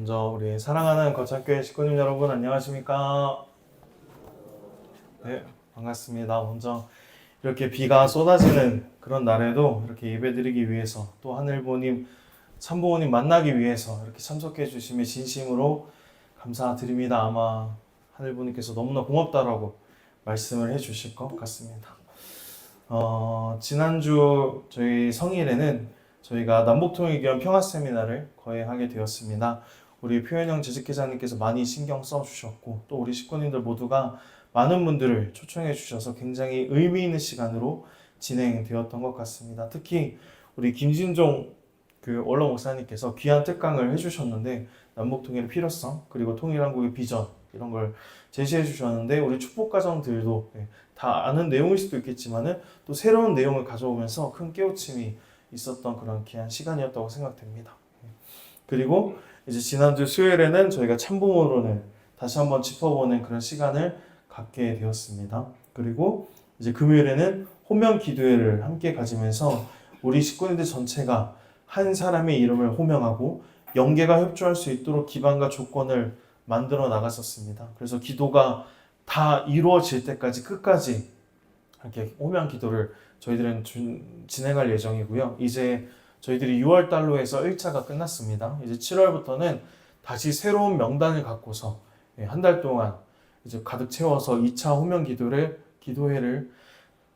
먼저 우리 사랑하는 거창교회 식구님 여러분 안녕하십니까? 네 반갑습니다. 먼저 이렇게 비가 쏟아지는 그런 날에도 이렇게 예배드리기 위해서 또 하늘보님 참보호님 만나기 위해서 이렇게 참석해 주심에 진심으로 감사드립니다. 아마 하늘보님께서 너무나 고맙다라고 말씀을 해 주실 것 같습니다. 어, 지난주 저희 성일에는 저희가 남북통일기원 평화 세미나를 거행하게 되었습니다. 우리 표현형 재직기자님께서 많이 신경 써 주셨고 또 우리 식구님들 모두가 많은 분들을 초청해 주셔서 굉장히 의미 있는 시간으로 진행되었던 것 같습니다. 특히 우리 김진종 그 원로 목사님께서 귀한 특강을 해주셨는데 남북 통일의 필요성 그리고 통일한국의 비전 이런 걸 제시해 주셨는데 우리 축복 가정들도 예, 다 아는 내용일 수도 있겠지만은 또 새로운 내용을 가져오면서 큰 깨우침이 있었던 그런 귀한 시간이었다고 생각됩니다. 예. 그리고 이제 지난주 수요일에는 저희가 참부모론을 다시 한번 짚어보는 그런 시간을 갖게 되었습니다. 그리고 이제 금요일에는 호명 기도회를 함께 가지면서 우리 식구님들 전체가 한 사람의 이름을 호명하고 영계가 협조할 수 있도록 기반과 조건을 만들어 나갔었습니다. 그래서 기도가 다 이루어질 때까지 끝까지 이렇게 호명 기도를 저희들은 준- 진행할 예정이고요. 이제 저희들이 6월 달로 해서 1차가 끝났습니다. 이제 7월부터는 다시 새로운 명단을 갖고서 예, 한달 동안 이제 가득 채워서 2차 호명 기도를 기도회를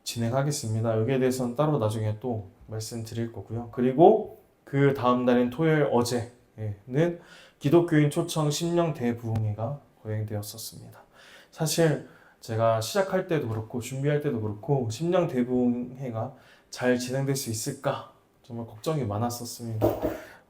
진행하겠습니다. 여기에 대해서는 따로 나중에 또 말씀드릴 거고요. 그리고 그 다음 날인 토요일 어제는 기독교인 초청 심령 대부흥회가 거행되었었습니다. 사실 제가 시작할 때도 그렇고 준비할 때도 그렇고 심령 대부흥회가 잘 진행될 수 있을까 정말 걱정이 많았었습니다.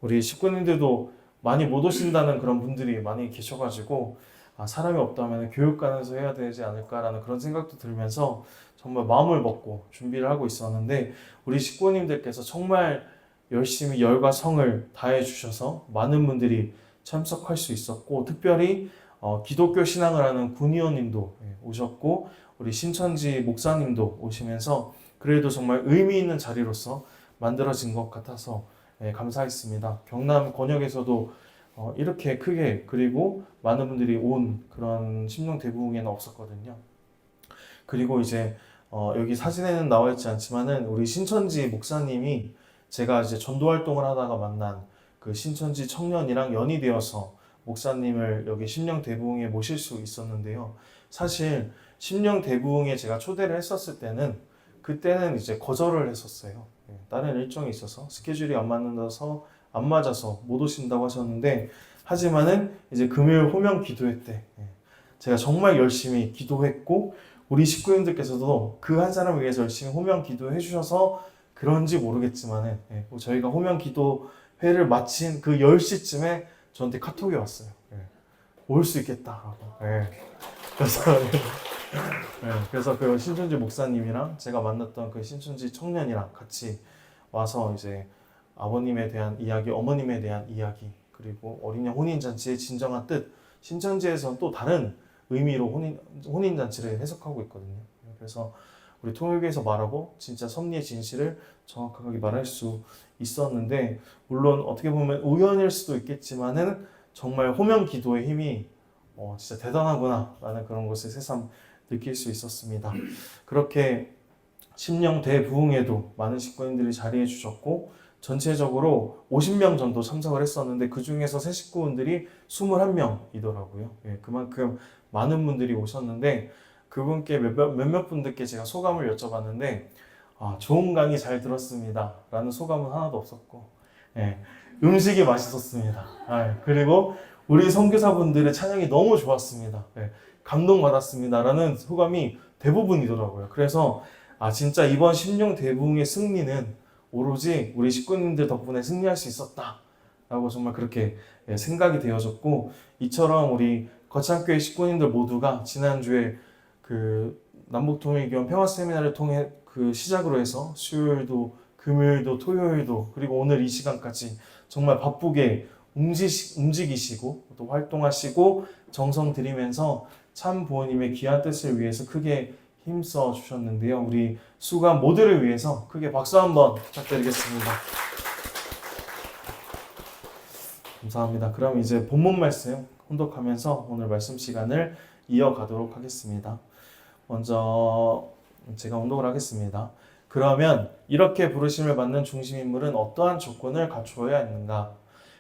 우리 식구님들도 많이 못 오신다는 그런 분들이 많이 계셔가지고 아, 사람이 없다면 교육관에서 해야 되지 않을까라는 그런 생각도 들면서 정말 마음을 먹고 준비를 하고 있었는데 우리 식구님들께서 정말 열심히 열과 성을 다해 주셔서 많은 분들이 참석할 수 있었고 특별히 어, 기독교 신앙을 하는 군의원님도 예, 오셨고 우리 신천지 목사님도 오시면서 그래도 정말 의미 있는 자리로서 만들어진 것 같아서 예, 감사했습니다. 경남 권역에서도 어, 이렇게 크게 그리고 많은 분들이 온 그런 심령 대부흥에는 없었거든요. 그리고 이제 어, 여기 사진에는 나와 있지 않지만은 우리 신천지 목사님이 제가 이제 전도 활동을 하다가 만난 그 신천지 청년이랑 연이 되어서 목사님을 여기 심령 대부흥에 모실 수 있었는데요. 사실 심령 대부흥에 제가 초대를 했었을 때는 그때는 이제 거절을 했었어요. 예, 다른 일정이 있어서 스케줄이 안 맞는다서 안 맞아서 못 오신다고 하셨는데 하지만은 이제 금요일 호명 기도회 때 예, 제가 정말 열심히 기도했고 우리 식구님들께서도 그 한 사람을 위해서 열심히 호명 기도해 주셔서 그런지 모르겠지만은 예, 저희가 호명 기도회를 마친 그 10시쯤에 저한테 카톡이 왔어요. 올 수 있겠다라고. 예. 그래서 예, 그래서 그 신천지 목사님이랑 제가 만났던 그 신천지 청년이랑 같이 와서 이제 아버님에 대한 이야기, 어머님에 대한 이야기, 그리고 어린양 혼인잔치의 진정한 뜻, 신천지에서는 또 다른 의미로 혼인, 혼인잔치를 해석하고 있거든요. 그래서 우리 통일교에서 말하고 진짜 섭리의 진실을 정확하게 말할 수 있었는데, 물론 어떻게 보면 우연일 수도 있겠지만은 정말 호명 기도의 힘이 어, 진짜 대단하구나 라는 그런 것을 새삼 느낄 수 있었습니다. 그렇게 심령 대부흥에도 많은 식구님들이 자리해 주셨고 전체적으로 50명 정도 참석을 했었는데 그 중에서 새 식구분들이 21명이더라고요. 예, 그만큼 많은 분들이 오셨는데 그분께 몇몇, 몇몇 분들께 제가 소감을 여쭤봤는데 아, 좋은 강의 잘 들었습니다. 라는 소감은 하나도 없었고 예, 음식이 맛있었습니다. 아, 그리고 우리 선교사분들의 찬양이 너무 좋았습니다. 예, 감동받았습니다. 라는 소감이 대부분이더라고요. 그래서 아 진짜 이번 심령 대부흥의 승리는 오로지 우리 식구님들 덕분에 승리할 수 있었다. 라고 정말 그렇게 예, 생각이 되어졌고 이처럼 우리 거창교회 식구님들 모두가 지난주에 그 남북통일기원 평화 세미나를 통해 그 시작으로 해서 수요일도 금요일도 토요일도 그리고 오늘 이 시간까지 정말 바쁘게 움직, 움직이시고 또 활동하시고 정성 들이면서 참 부모님의 귀한 뜻을 위해서 크게 힘써 주셨는데요. 우리 수고한 모두를 위해서 크게 박수 한번 부탁드리겠습니다. 감사합니다. 그럼 이제 본문 말씀 혼독하면서 오늘 말씀 시간을 이어가도록 하겠습니다. 먼저 제가 혼독을 하겠습니다. 그러면 이렇게 부르심을 받는 중심 인물은 어떠한 조건을 갖추어야 했는가?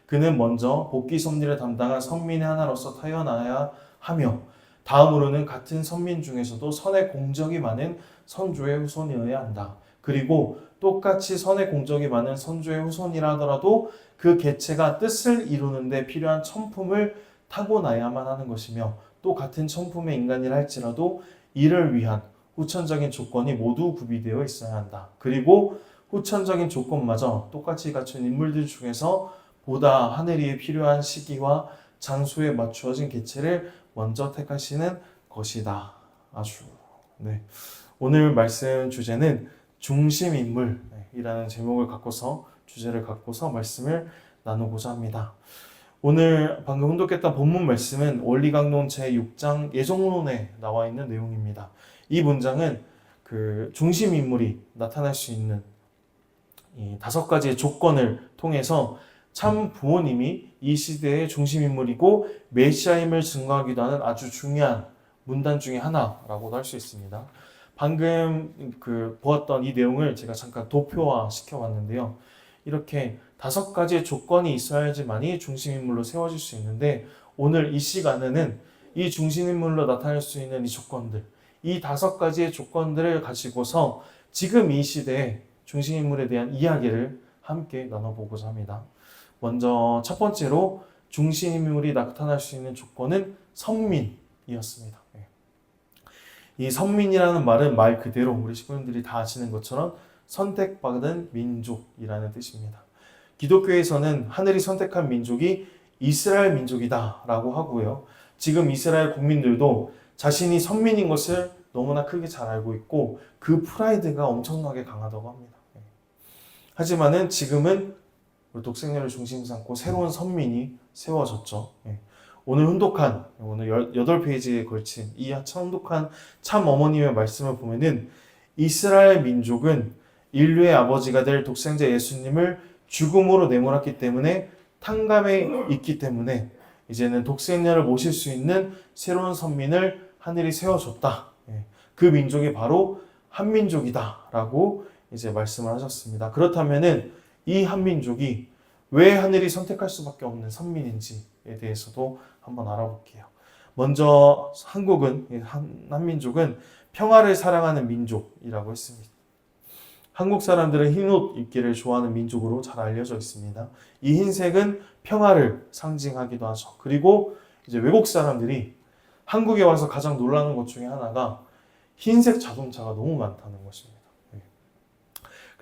그는 먼저 복귀 섭리를 담당한 선민의 하나로서 태어나야 하며 다음으로는 같은 선민 중에서도 선의 공적이 많은 선조의 후손이어야 한다. 그리고 똑같이 선의 공적이 많은 선조의 후손이라 하더라도 그 개체가 뜻을 이루는데 필요한 천품을 타고나야만 하는 것이며 또 같은 천품의 인간이라 할지라도 이를 위한 후천적인 조건이 모두 구비되어 있어야 한다. 그리고 후천적인 조건마저 똑같이 갖춘 인물들 중에서 보다 하늘이 필요한 시기와 장소에 맞추어진 개체를 먼저 택하시는 것이다. 아주 네. 오늘 말씀 주제는 중심 인물이라는 제목을 갖고서 주제를 갖고서 말씀을 나누고자 합니다. 오늘 방금 혼독했던 본문 말씀은 원리강론 제6장 예정론에 나와 있는 내용입니다. 이 문장은 그 중심 인물이 나타날 수 있는 이 다섯 가지의 조건을 통해서 참 부모님이 이 시대의 중심 인물이고 메시아임을 증거하기도 하는 아주 중요한 문단 중의 하나라고도 할 수 있습니다. 방금 그 보았던 이 내용을 제가 잠깐 도표화 시켜봤는데요. 이렇게 다섯 가지의 조건이 있어야지만이 중심인물로 세워질 수 있는데 오늘 이 시간에는 이 중심인물로 나타날 수 있는 이 조건들, 이 다섯 가지의 조건들을 가지고서 지금 이 시대의 중심인물에 대한 이야기를 함께 나눠보고자 합니다. 먼저 첫 번째로 중심인물이 나타날 수 있는 조건은 선민이었습니다. 네. 이 선민이라는 말은 말 그대로 우리 식구님들이 다 아시는 것처럼 선택받은 민족이라는 뜻입니다. 기독교에서는 하늘이 선택한 민족이 이스라엘 민족이다라고 하고요. 지금 이스라엘 국민들도 자신이 선민인 것을 너무나 크게 잘 알고 있고 그 프라이드가 엄청나게 강하다고 합니다. 네. 하지만은 지금은 독생녀를 중심 삼고 새로운 선민이 세워졌죠. 예. 오늘 혼독한 오늘 여덟 페이지에 걸친 이참 혼독한 참 어머님의 말씀을 보면은 이스라엘 민족은 인류의 아버지가 될 독생자 예수님을 죽음으로 내몰았기 때문에 탕감에 있기 때문에 이제는 독생녀를 모실 수 있는 새로운 선민을 하늘이 세워줬다. 예. 그 민족이 바로 한민족이다라고 이제 말씀을 하셨습니다. 그렇다면은 이 한민족이 왜 하늘이 선택할 수밖에 없는 선민인지에 대해서도 한번 알아볼게요. 먼저 한국은 한민족은 평화를 사랑하는 민족이라고 했습니다. 한국 사람들은 흰옷 입기를 좋아하는 민족으로 잘 알려져 있습니다. 이 흰색은 평화를 상징하기도 하죠. 그리고 이제 외국 사람들이 한국에 와서 가장 놀라는 것 중에 하나가 흰색 자동차가 너무 많다는 것입니다.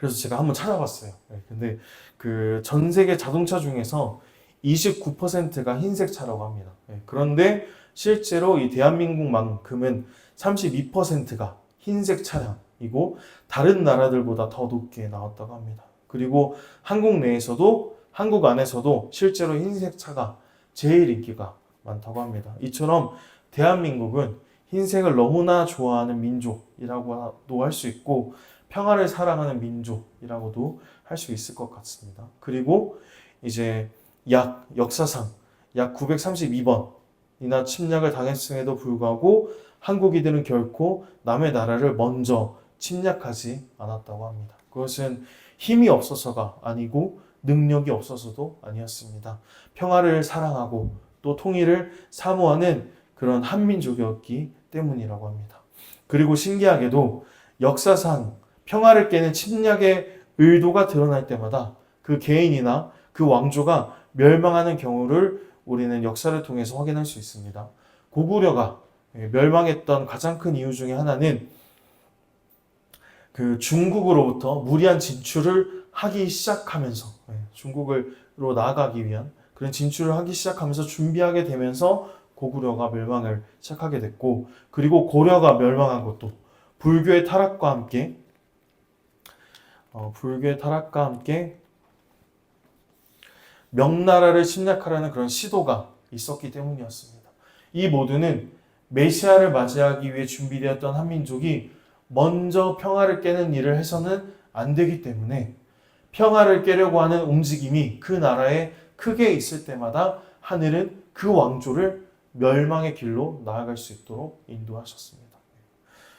네. 그래서 제가 한번 찾아봤어요. 네, 근데 그 전 세계 자동차 중에서 29%가 흰색 차라고 합니다. 네, 그런데 실제로 이 대한민국만큼은 32%가 흰색 차량이고 다른 나라들보다 더 높게 나왔다고 합니다. 그리고 한국 내에서도 한국 안에서도 실제로 흰색 차가 제일 인기가 많다고 합니다. 이처럼 대한민국은 흰색을 너무나 좋아하는 민족이라고도 할 수 있고 평화를 사랑하는 민족이라고도 할 수 있을 것 같습니다. 그리고 이제 약 역사상 약 932번이나 침략을 당했음에도 불구하고 한국이들은 결코 남의 나라를 먼저 침략하지 않았다고 합니다. 그것은 힘이 없어서가 아니고 능력이 없어서도 아니었습니다. 평화를 사랑하고 또 통일을 사모하는 그런 한민족이었기 때문이라고 합니다. 그리고 신기하게도 역사상 평화를 깨는 침략의 의도가 드러날 때마다 그 개인이나 그 왕조가 멸망하는 경우를 우리는 역사를 통해서 확인할 수 있습니다. 고구려가 멸망했던 가장 큰 이유 중에 하나는 그 중국으로부터 무리한 진출을 하기 시작하면서 예, 중국으로 나아가기 위한 그런 진출을 하기 시작하면서 준비하게 되면서 고구려가 멸망을 시작하게 됐고 그리고 고려가 멸망한 것도 불교의 타락과 함께 어, 불교의 타락과 함께 명나라를 침략하려는 그런 시도가 있었기 때문이었습니다. 이 모두는 메시아를 맞이하기 위해 준비되었던 한민족이 먼저 평화를 깨는 일을 해서는 안 되기 때문에 평화를 깨려고 하는 움직임이 그 나라의 크게 있을 때마다 하늘은 그 왕조를 멸망의 길로 나아갈 수 있도록 인도하셨습니다.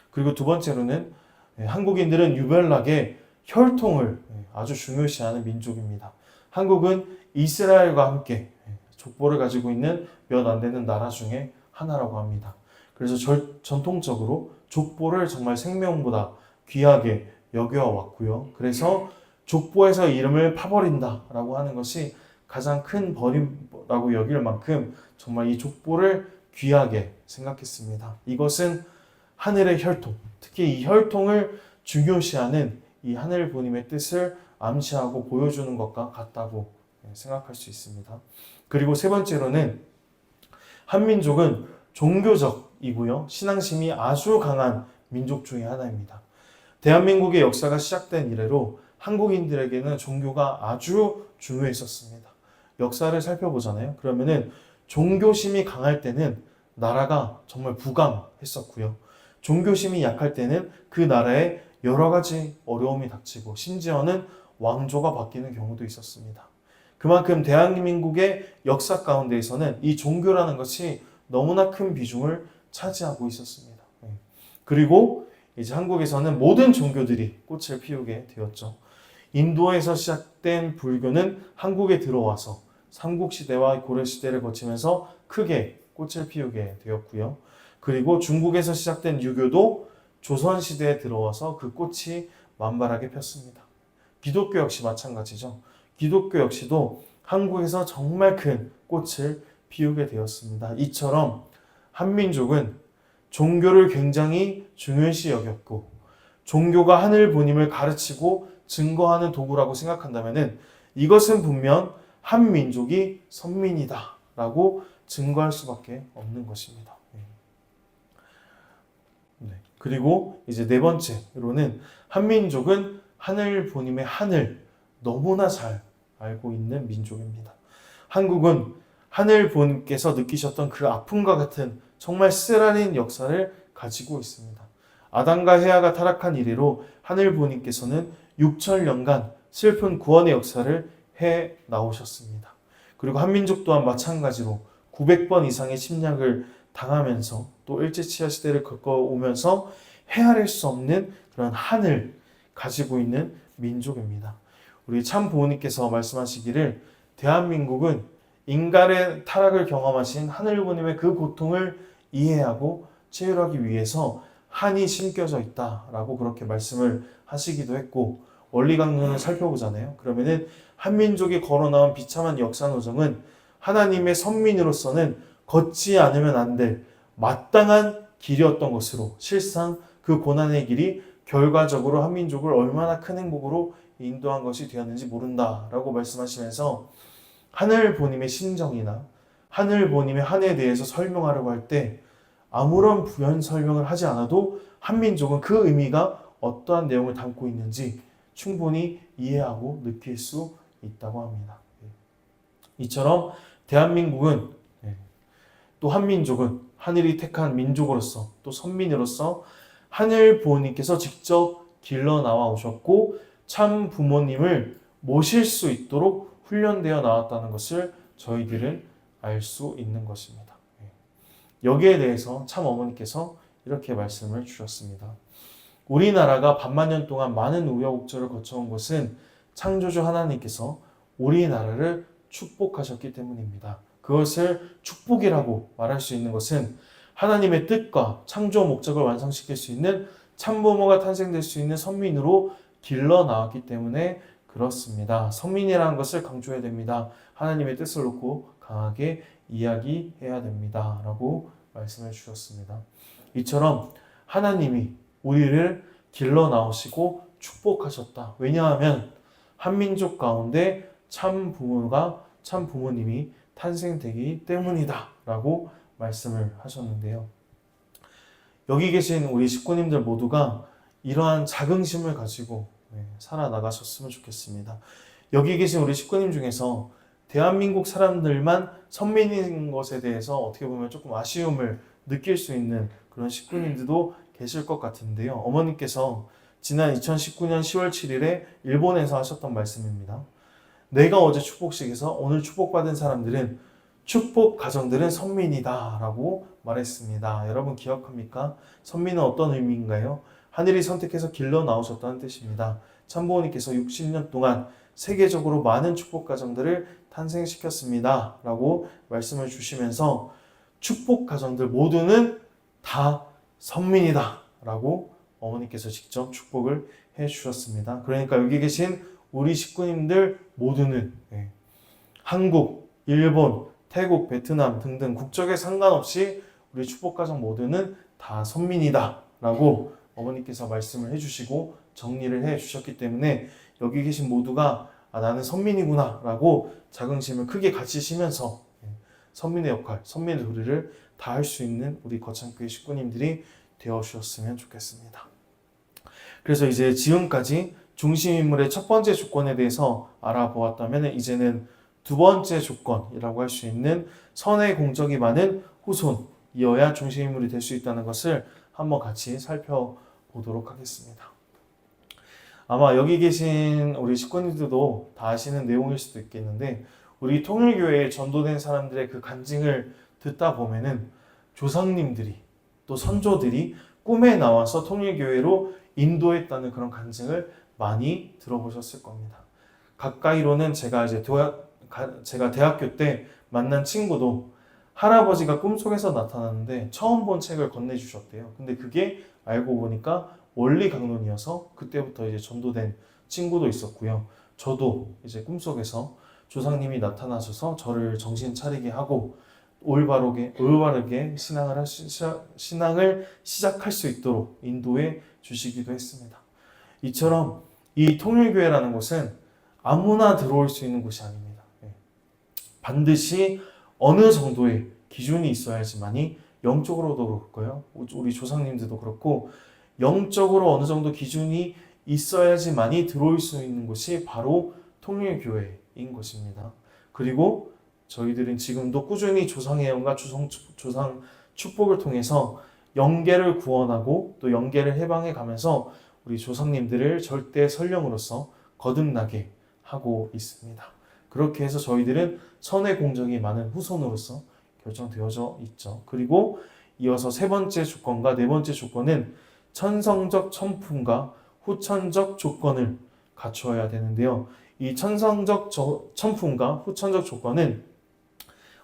그리고 두 번째로는 예, 한국인들은 유별나게 혈통을 예, 아주 중요시하는 민족입니다. 한국은 이스라엘과 함께 예, 족보를 가지고 있는 몇 안 되는 나라 중에 하나라고 합니다. 그래서 절- 전통적으로 족보를 정말 생명보다 귀하게 여겨왔고요. 그래서 족보에서 이름을 파버린다라고 하는 것이 가장 큰 버림라고 여길 만큼 정말 이 족보를 귀하게 생각했습니다. 이것은 하늘의 혈통, 특히 이 혈통을 중요시하는 이 하늘 부님의 뜻을 암시하고 보여주는 것과 같다고 생각할 수 있습니다. 그리고 세 번째로는 한민족은 종교적이고요. 신앙심이 아주 강한 민족 중의 하나입니다. 대한민국의 역사가 시작된 이래로 한국인들에게는 종교가 아주 중요했었습니다. 역사를 살펴보잖아요. 그러면은 종교심이 강할 때는 나라가 정말 부강했었고요. 종교심이 약할 때는 그 나라에 여러 가지 어려움이 닥치고 심지어는 왕조가 바뀌는 경우도 있었습니다. 그만큼 대한민국의 역사 가운데에서는 이 종교라는 것이 너무나 큰 비중을 차지하고 있었습니다. 네. 그리고 이제 한국에서는 모든 종교들이 꽃을 피우게 되었죠. 인도에서 시작된 불교는 한국에 들어와서 삼국시대와 고려시대를 거치면서 크게 꽃을 피우게 되었고요. 그리고 중국에서 시작된 유교도 조선 시대에 들어와서 그 꽃이 만발하게 폈습니다. 기독교 역시 마찬가지죠. 기독교 역시도 한국에서 정말 큰 꽃을 피우게 되었습니다. 이처럼 한민족은 종교를 굉장히 중요시 여겼고 종교가 하늘 본임을 가르치고 증거하는 도구라고 생각한다면은 이것은 분명 한 민족이 선민이다라고 증거할 수밖에 없는 것입니다. 네. 그리고 이제 네 번째로는 한민족은 하늘 본임의 하늘 너무나 잘 알고 있는 민족입니다. 한국은 하늘 본께서 느끼셨던 그 아픔과 같은 정말 쓰라린 역사를 가지고 있습니다. 아담과 헤아가 타락한 이래로 하늘 본인께서는 6천년간 슬픈 구원의 역사를 해 나오셨습니다. 그리고 한민족 또한 마찬가지로 900번 이상의 침략을 당하면서 또 일제치하 시대를 겪어오면서 헤아릴 수 없는 그런 한을 가지고 있는 민족입니다. 우리 참 부모님께서 말씀하시기를 대한민국은 인간의 타락을 경험하신 하늘부님의 그 고통을 이해하고 체휼하기 위해서 한이 심겨져 있다라고 그렇게 말씀을 하시기도 했고 원리 강론을 살펴보잖아요. 그러면은 한민족이 걸어 나온 비참한 역사 노정은 하나님의 선민으로서는 걷지 않으면 안 될 마땅한 길이었던 것으로 실상 그 고난의 길이 결과적으로 한민족을 얼마나 큰 행복으로 인도한 것이 되었는지 모른다라고 말씀하시면서 하늘 보님의 심정이나 하늘 보님의 한에 대해서 설명하려고 할 때 아무런 부연 설명을 하지 않아도 한민족은 그 의미가 어떠한 내용을 담고 있는지 충분히 이해하고 느낄 수 있다고 합니다. 예. 이처럼 대한민국은 예, 또 한민족은 하늘이 택한 민족으로서 또 선민으로서 하늘 부모님께서 직접 길러 나와 오셨고 참 부모님을 모실 수 있도록 훈련되어 나왔다는 것을 저희들은 알 수 있는 것입니다. 예. 여기에 대해서 참 어머니께서 이렇게 말씀을 주셨습니다. 우리나라가 반만 년 동안 많은 우여곡절을 거쳐온 것은 창조주 하나님께서 우리나라를 축복하셨기 때문입니다. 그것을 축복이라고 말할 수 있는 것은 하나님의 뜻과 창조 목적을 완성시킬 수 있는 참부모가 탄생될 수 있는 선민으로 길러 나왔기 때문에 그렇습니다. 선민이라는 것을 강조해야 됩니다. 하나님의 뜻을 놓고 강하게 이야기해야 됩니다. 라고 말씀해 주셨습니다. 이처럼 하나님이 우리를 길러 나오시고 축복하셨다. 왜냐하면 한민족 가운데 참 부모가 참 부모님이 탄생되기 때문이다. 라고 말씀을 하셨는데요. 여기 계신 우리 식구님들 모두가 이러한 자긍심을 가지고 네, 살아나가셨으면 좋겠습니다. 여기 계신 우리 식구님 중에서 대한민국 사람들만 선민인 것에 대해서 어떻게 보면 조금 아쉬움을 느낄 수 있는 그런 식구님들도 계실 것 같은데요. 어머니께서 지난 2019년 10월 7일에 일본에서 하셨던 말씀입니다. 내가 어제 축복식에서 오늘 축복받은 사람들은 축복 가정들은 선민이다 라고 말했습니다. 여러분 기억합니까? 선민은 어떤 의미인가요? 하늘이 선택해서 길러 나오셨다는 뜻입니다. 참부모님께서 60년 동안 세계적으로 많은 축복 가정들을 탄생시켰습니다. 라고 말씀을 주시면서 축복 가정들 모두는 다 선민이다. 라고 어머니께서 직접 축복을 해 주셨습니다. 그러니까 여기 계신 우리 식구님들 모두는 예, 한국, 일본, 태국, 베트남 등등 국적에 상관없이 우리 축복 가정 모두는 다 선민이다 라고 어머니께서 말씀을 해주시고 정리를 해주셨기 때문에 여기 계신 모두가 아, 나는 선민이구나 라고 자긍심을 크게 가지시면서 예, 선민의 역할, 선민의 도리를 다 할 수 있는 우리 거창교회 식구님들이 되어 주셨으면 좋겠습니다. 그래서 이제 지금까지 중심 인물의 첫 번째 조건에 대해서 알아보았다면 이제는 두 번째 조건이라고 할 수 있는 선의 공적이 많은 후손이어야 중심 인물이 될 수 있다는 것을 한번 같이 살펴보도록 하겠습니다. 아마 여기 계신 우리 식구님들도 다 아시는 내용일 수도 있겠는데 우리 통일교회에 전도된 사람들의 그 간증을 듣다 보면은 조상님들이 또 선조들이 꿈에 나와서 통일교회로 인도했다는 그런 간증을 많이 들어보셨을 겁니다. 가까이로는 제가 이제 대학, 제가 대학교 때 만난 친구도 할아버지가 꿈속에서 나타났는데 처음 본 책을 건네주셨대요. 근데 그게 알고 보니까 원리 강론이어서 그때부터 이제 전도된 친구도 있었고요. 저도 이제 꿈속에서 조상님이 나타나셔서 저를 정신 차리게 하고 올바르게 올바르게 신앙을 할 수, 신앙을 시작할 수 있도록 인도해 주시기도 했습니다. 이처럼 이 통일교회라는 곳은 아무나 들어올 수 있는 곳이 아닙니다. 예. 반드시 어느 정도의 기준이 있어야지만이 영적으로도 그렇고요. 우리 조상님들도 그렇고 영적으로 어느 정도 기준이 있어야지만이 들어올 수 있는 곳이 바로 통일교회인 것입니다. 그리고 저희들은 지금도 꾸준히 조상의 영과 조상, 조상 축복을 통해서 영계를 구원하고 또 영계를 해방해 가면서 우리 조상님들을 절대 설령으로서 거듭나게 하고 있습니다. 그렇게 해서 저희들은 선의 공적이 많은 후손으로서 결정되어져 있죠. 그리고 이어서 세 번째 조건과 네 번째 조건은 천성적 천품과 후천적 조건을 갖추어야 되는데요. 이 천성적 천품과 후천적 조건은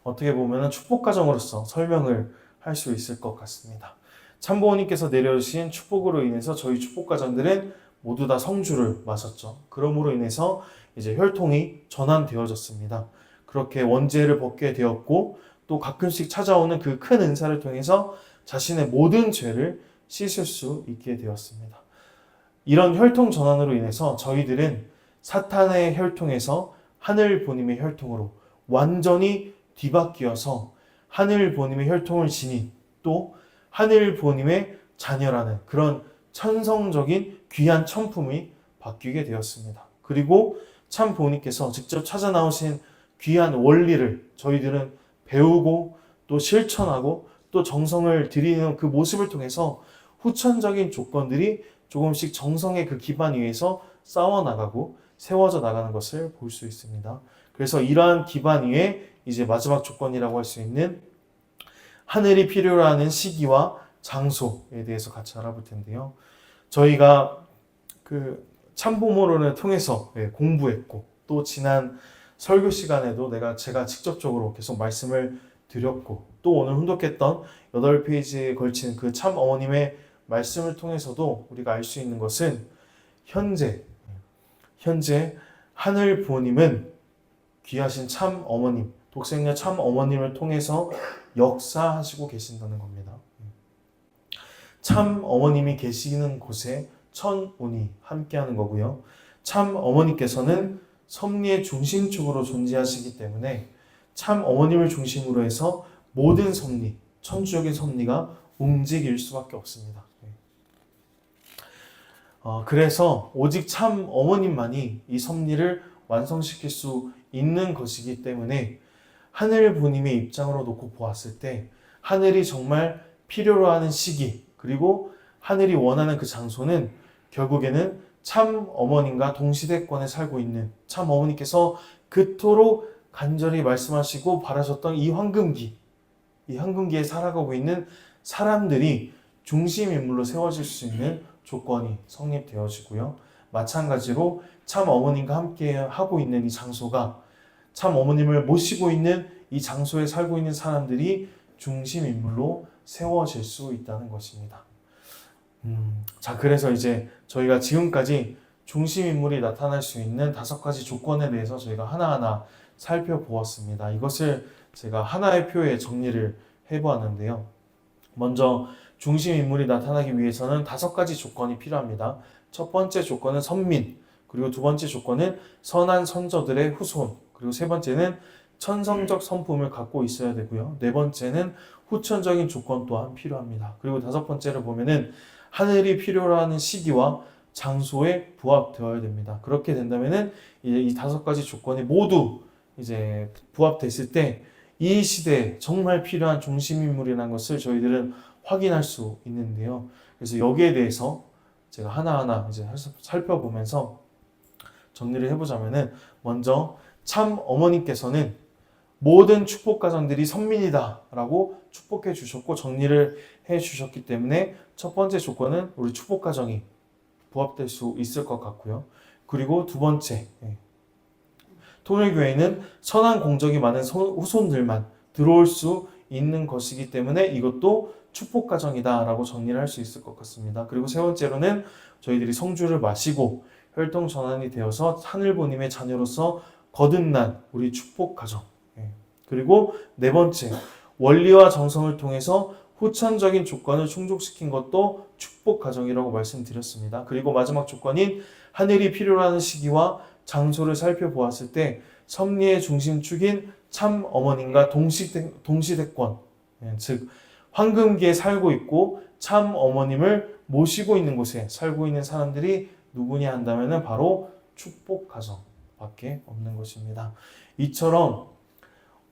어떻게 보면 축복 과정으로서 설명을 할 수 있을 것 같습니다. 참부모님께서 내려주신 축복으로 인해서 저희 축복 가정들은 모두 다 성주를 마셨죠. 그러므로 인해서 이제 혈통이 전환되어졌습니다. 그렇게 원죄를 벗게 되었고 또 가끔씩 찾아오는 그 큰 은사를 통해서 자신의 모든 죄를 씻을 수 있게 되었습니다. 이런 혈통 전환으로 인해서 저희들은 사탄의 혈통에서 하늘 보님의 혈통으로 완전히 뒤바뀌어서 하늘 보님의 혈통을 지닌 또 하늘 보님의 자녀라는 그런 천성적인 귀한 천품이 바뀌게 되었습니다. 그리고 참 보님께서 직접 찾아 나오신 귀한 원리를 저희들은 배우고 또 실천하고 또 정성을 들이는 그 모습을 통해서 후천적인 조건들이 조금씩 정성의 그 기반 위에서 쌓워 나가고 세워져 나가는 것을 볼 수 있습니다. 그래서 이러한 기반 위에 이제 마지막 조건이라고 할 수 있는 하늘이 필요로 하는 시기와 장소에 대해서 같이 알아볼 텐데요. 저희가 그 참부모론을 통해서 예, 공부했고 또 지난 설교 시간에도 내가 제가 직접적으로 계속 말씀을 드렸고 또 오늘 훈독했던 8페이지에 걸친 그 참 어머님의 말씀을 통해서도 우리가 알 수 있는 것은 현재 현재 하늘 부모님은 귀하신 참 어머님 독생녀 참 어머님을 통해서 역사하시고 계신다는 겁니다. 참 어머님이 계시는 곳에 천운이 함께하는 거고요. 참 어머니께서는 섭리의 중심축으로 존재하시기 때문에 참 어머님을 중심으로 해서 모든 섭리, 천주적인 섭리가 움직일 수밖에 없습니다. 어, 그래서 오직 참 어머님만이 이 섭리를 완성시킬 수 있는 것이기 때문에 하늘 부님의 입장으로 놓고 보았을 때 하늘이 정말 필요로 하는 시기 그리고 하늘이 원하는 그 장소는 결국에는 참 어머님과 동시대권에 살고 있는 참 어머니께서 그토록 간절히 말씀하시고 바라셨던 이 황금기, 이 황금기에 살아가고 있는 사람들이 중심 인물로 세워질 수 있는 조건이 성립되어지고요. 마찬가지로 참 어머님과 함께 하고 있는 이 장소가 참 어머님을 모시고 있는 이 장소에 살고 있는 사람들이 중심 인물로 세워질 수 있다는 것입니다. 음, 자, 그래서 이제 저희가 지금까지 중심 인물이 나타날 수 있는 다섯 가지 조건에 대해서 저희가 하나하나 살펴보았습니다. 이것을 제가 하나의 표에 정리를 해보았는데요. 먼저 중심 인물이 나타나기 위해서는 다섯 가지 조건이 필요합니다. 첫 번째 조건은 선민, 그리고 두 번째 조건은 선한 선조들의 후손, 그리고 세 번째는 천성적 성품을 갖고 있어야 되고요. 네 번째는 후천적인 조건 또한 필요합니다. 그리고 다섯 번째를 보면은 하늘이 필요로 하는 시기와 장소에 부합되어야 됩니다. 그렇게 된다면은 이제 이 다섯 가지 조건이 모두 이제 부합됐을 때 이 시대에 정말 필요한 중심 인물이라는 것을 저희들은 확인할 수 있는데요. 그래서 여기에 대해서 제가 하나하나 이제 살펴보면서 정리를 해보자면은 먼저 참 어머니께서는 모든 축복 가정들이 선민이다라고 축복해 주셨고 정리를 해 주셨기 때문에 첫 번째 조건은 우리 축복 가정이 부합될 수 있을 것 같고요. 그리고 두 번째 예. 통일교회는 선한 공적이 많은 소- 후손들만 들어올 수 있는 것이기 때문에 이것도 축복 가정이다라고 정리를 할 수 있을 것 같습니다. 그리고 세 번째로는 저희들이 성주를 마시고 혈통 전환이 되어서 하늘보님의 자녀로서 거듭난 우리 축복 가정. 예. 그리고 네 번째 원리와 정성을 통해서 후천적인 조건을 충족시킨 것도 축복 가정이라고 말씀드렸습니다. 그리고 마지막 조건인 하늘이 필요로 하는 시기와 장소를 살펴보았을 때 섭리의 중심축인 참 어머님과 동시대, 동시대권, 예, 즉 황금기에 살고 있고 참 어머님을 모시고 있는 곳에 살고 있는 사람들이 누구냐 한다면은 바로 축복 가정 밖에 없는 것입니다. 이처럼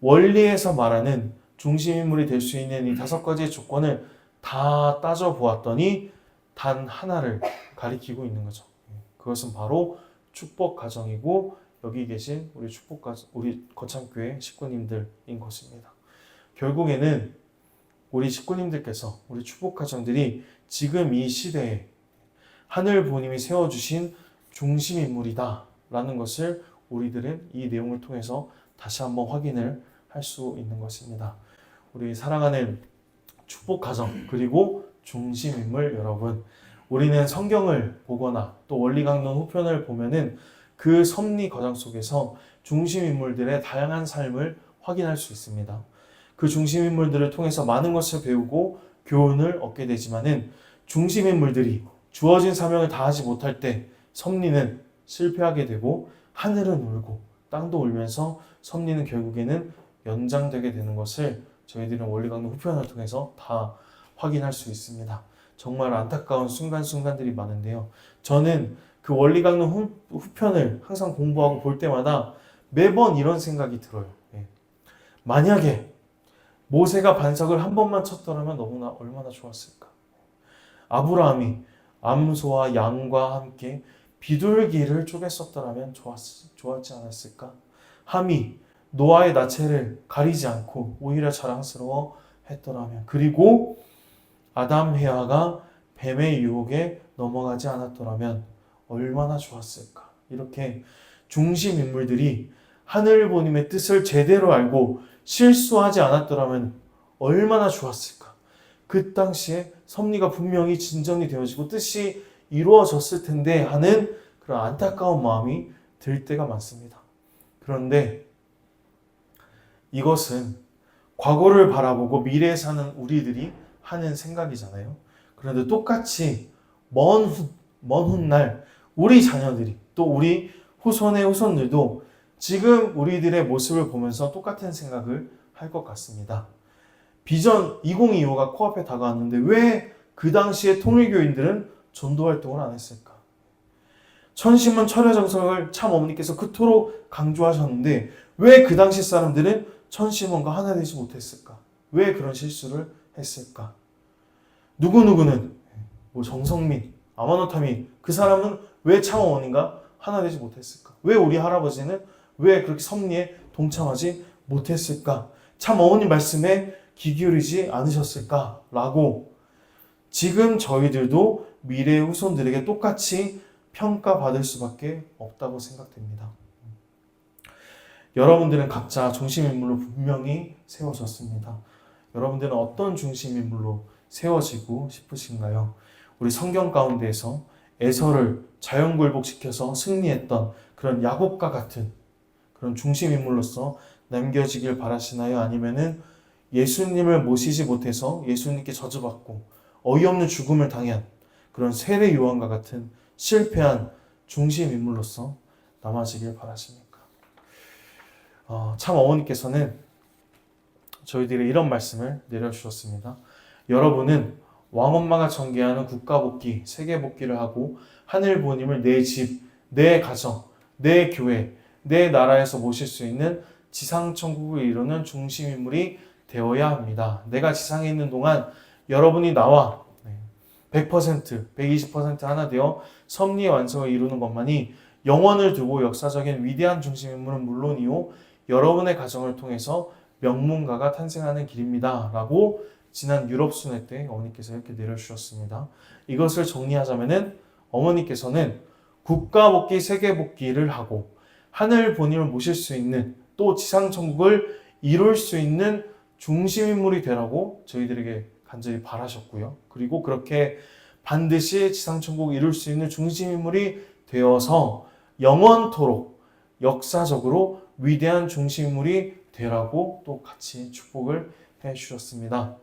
원리에서 말하는 중심 인물이 될 수 있는 이 다섯 가지의 조건을 다 따져 보았더니 단 하나를 가리키고 있는 거죠. 예, 그것은 바로 축복 가정이고 여기 계신 우리 축복 가정, 우리 거창교회 식구님들인 것입니다. 결국에는 우리 식구님들께서 우리 축복 가정들이 지금 이 시대에 하늘 보님이 세워주신 중심 인물이다 라는 것을 우리들은 이 내용을 통해서 다시 한번 확인을 할 수 있는 것입니다. 우리 사랑하는 축복 가정 그리고 중심 인물 여러분, 우리는 성경을 보거나 또 원리 강론 후편을 보면은 그 섭리 과정 속에서 중심 인물들의 다양한 삶을 확인할 수 있습니다. 그 중심 인물들을 통해서 많은 것을 배우고 교훈을 얻게 되지만은 중심 인물들이 주어진 사명을 다하지 못할 때 섭리는 실패하게 되고 하늘은 울고 땅도 울면서 섭리는 결국에는 연장되게 되는 것을 저희들은 원리 강론 후편을 통해서 다 확인할 수 있습니다. 정말 안타까운 순간순간들이 많은데요. 저는 그 원리 강론 후, 후편을 항상 공부하고 볼 때마다 매번 이런 생각이 들어요. 예. 만약에 모세가 반석을 한 번만 쳤더라면 너무나 얼마나 좋았을까. 아브라함이 암소와 양과 함께 비둘기를 쪼갰었더라면 좋았, 좋았지 않았을까? 함이 노아의 나체를 가리지 않고 오히려 자랑스러워 했더라면 그리고 아담 헤아가 뱀의 유혹에 넘어가지 않았더라면 얼마나 좋았을까? 이렇게 중심 인물들이 하늘 보님의 뜻을 제대로 알고 실수하지 않았더라면 얼마나 좋았을까? 그 당시에 섭리가 분명히 진전이 되어지고 뜻이 이루어졌을 텐데 하는 그런 안타까운 마음이 들 때가 많습니다. 그런데 이것은 과거를 바라보고 미래에 사는 우리들이 하는 생각이잖아요. 그런데 똑같이 먼, 후, 먼 훗날 우리 자녀들이 또 우리 후손의 후손들도 지금 우리들의 모습을 보면서 똑같은 생각을 할 것 같습니다. 비전 2025가 코앞에 다가왔는데 왜 그 당시에 통일교인들은 전도 활동을 안 했을까? 천신문 철야 정성을 참 어머니께서 그토록 강조하셨는데 왜 그 당시 사람들은 천신문과 하나 되지 못했을까? 왜 그런 실수를 했을까? 누구누구는 뭐 정성민, 아마노타미 그 사람은 왜 참 어머니가 하나 되지 못했을까? 왜 우리 할아버지는 왜 그렇게 섭리에 동참하지 못했을까? 참 어머님 말씀에 귀 기울이지 않으셨을까? 라고 지금 저희들도 미래의 후손들에게 똑같이 평가받을 수밖에 없다고 생각됩니다. 여러분들은 각자 중심인물로 분명히 세워졌습니다. 여러분들은 어떤 중심인물로 세워지고 싶으신가요? 우리 성경 가운데에서 에서를 자연굴복시켜서 승리했던 그런 야곱과 같은 그런 중심인물로서 남겨지길 바라시나요? 아니면은 예수님을 모시지 못해서 예수님께 저주받고 어이없는 죽음을 당한 그런 세례 요한과 같은 실패한 중심 인물로서 남아지길 바라십니까? 어, 참 어머니께서는 저희들의 이런 말씀을 내려주셨습니다. 여러분은 왕엄마가 전개하는 국가복귀, 세계복귀를 하고 하늘 보님을 내 집, 내 가정, 내 교회, 내 나라에서 모실 수 있는 지상천국을 이루는 중심인물이 되어야 합니다. 내가 지상에 있는 동안 여러분이 나와 100%, 120% 하나 되어 섭리의 완성을 이루는 것만이 영원을 두고 역사적인 위대한 중심인물은 물론이요 여러분의 가정을 통해서 명문가가 탄생하는 길입니다. 라고 지난 유럽 순회 때 어머니께서 이렇게 내려주셨습니다. 이것을 정리하자면은 어머니께서는 국가 복귀, 세계 복귀를 하고 하늘 본인을 모실 수 있는 또 지상 천국을 이룰 수 있는 중심인물이 되라고 저희들에게 간절히 바라셨고요. 그리고 그렇게 반드시 지상천국을 이룰 수 있는 중심인물이 되어서 영원토록 역사적으로 위대한 중심인물이 되라고 또 같이 축복을 해 주셨습니다.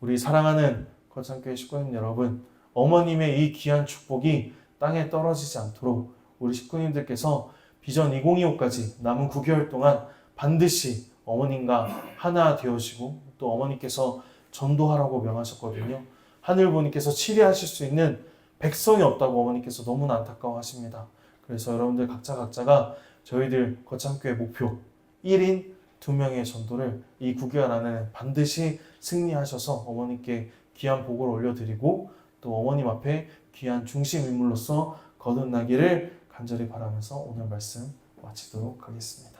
우리 사랑하는 거창교회 식구님 여러분, 어머님의 이 귀한 축복이 땅에 떨어지지 않도록 우리 식구님들께서 비전 2025까지 남은 9개월 동안 반드시 어머님과 하나 되어지고 또 어머니께서 전도하라고 명하셨거든요. 하늘부님께서 치리하실 수 있는 백성이 없다고 어머니께서 너무나 안타까워하십니다. 그래서 여러분들 각자 각자가 저희들 거창교회 목표 1인 2명의 전도를 이 9개월 안에 반드시 승리하셔서 어머니께 귀한 복을 올려드리고 또 어머님 앞에 귀한 중심 인물로서 거듭나기를 간절히 바라면서 오늘 말씀 마치도록 하겠습니다.